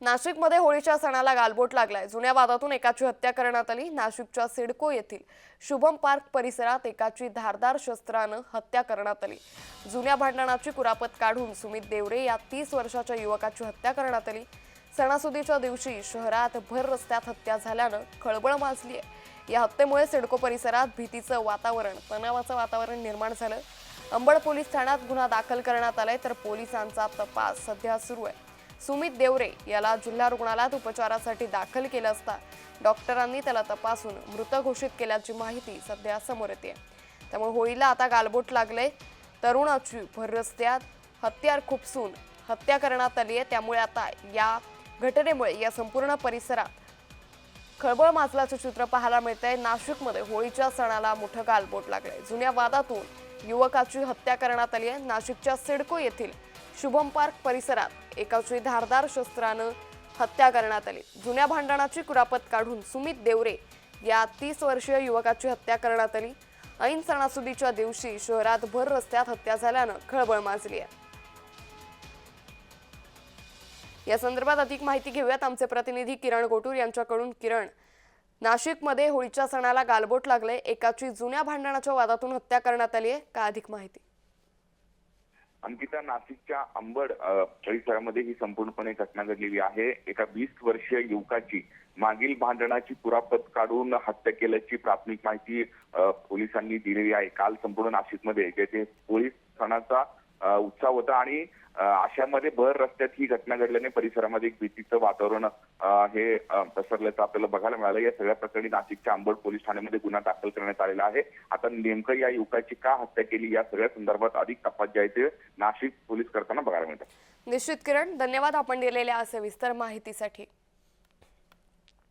नाशिकमध्ये होळीच्या सणाला गालबोट लागलाय. जुन्या वादातून एकाची हत्या करण्यात आली. नाशिकच्या सिडको येथील शुभम पार्क परिसरात एकाची धारदार शस्त्रानं हत्या करण्यात आली. जुन्या भांडणाची कुरापत काढून सुमित देवरे या तीस वर्षाच्या युवकाची हत्या करण्यात आली. सणासुदीच्या दिवशी शहरात भर रस्त्यात हत्या झाल्यानं खळबळ माजली आहे या हत्येमुळे सिडको परिसरात भीतीचं वातावरण तणावाचं वातावरण निर्माण झालं. अंबड पोलीस ठाण्यात गुन्हा दाखल करण्यात आलाय तर पोलिसांचा तपास सध्या सुरू आहे. सुमित देवरे याला जिल्हा रुग्णालयात उपचारासाठी दाखल केलं असता डॉक्टरांनी त्याला तपासून मृत घोषित केल्याची माहिती सध्या समोर येते. त्यामुळे होळीला आता गालबोट लागले तरुणाची भर रस्त्यात हत्यार खुपसून हत्या करण्यात आली आहे. त्यामुळे आता या घटनेमुळे या संपूर्ण परिसरात खळबळ माजल्याचं चित्र पाहायला मिळतंय. नाशिकमध्ये होळीच्या सणाला मोठं गालबोट लागलंय. जुन्या वादातून युवकाची हत्या करण्यात आली आहे. नाशिकच्या सिडको येथील शुभम पार्क परिसरात एकाची धारदार शस्त्रानं हत्या करण्यात आली. जुन्या भांडणाची कुरापत काढून सुमित देवरे या तीस वर्षीय युवकाची हत्या करण्यात आली. ऐन सणासुदीच्या दिवशी शहरात भर रस्त्यात हत्या झाल्यानं खळबळ माजली आहे. या संदर्भात अधिक माहिती घेऊयात आमचे प्रतिनिधी किरण गोटूर यांच्याकडून. किरण नाशिकमध्ये होळीच्या सणाला गालबोट लागले एकाची जुन्या भांडणाच्या वादातून हत्या करण्यात आली आहे का अधिक माहिती? अंकिता नाशिकच्या अंबड परिसरामध्ये ही संपूर्णपणे घटना घडलेली आहे. एका वीस वर्षीय युवकाची मागील भांडणाची पुरापत काढून हत्या केल्याची प्राथमिक माहिती पोलिसांनी दिलेली आहे. काल संपूर्ण नाशिकमध्ये जेथे पोलीस ठाण्याचा उत्साह होता आणि अ, अशामध्ये भर रस्त्यात ही घटना घडल्याने परिसरामध्ये एक भीतीचं वातावरण हे पसरल्याचं आपल्याला बघायला मिळालं. या सगळ्या प्रकरणी नाशिकच्या आंबड पोलीस ठाण्यामध्ये गुन्हा दाखल करण्यात आलेला आहे. आता नेमकं या युवकाची का हत्या केली या सगळ्या संदर्भात अधिक जे आहे ते नाशिक पोलीस करताना बघायला मिळतात. निश्चित किरण धन्यवाद आपण दिलेल्या सविस्तर माहितीसाठी.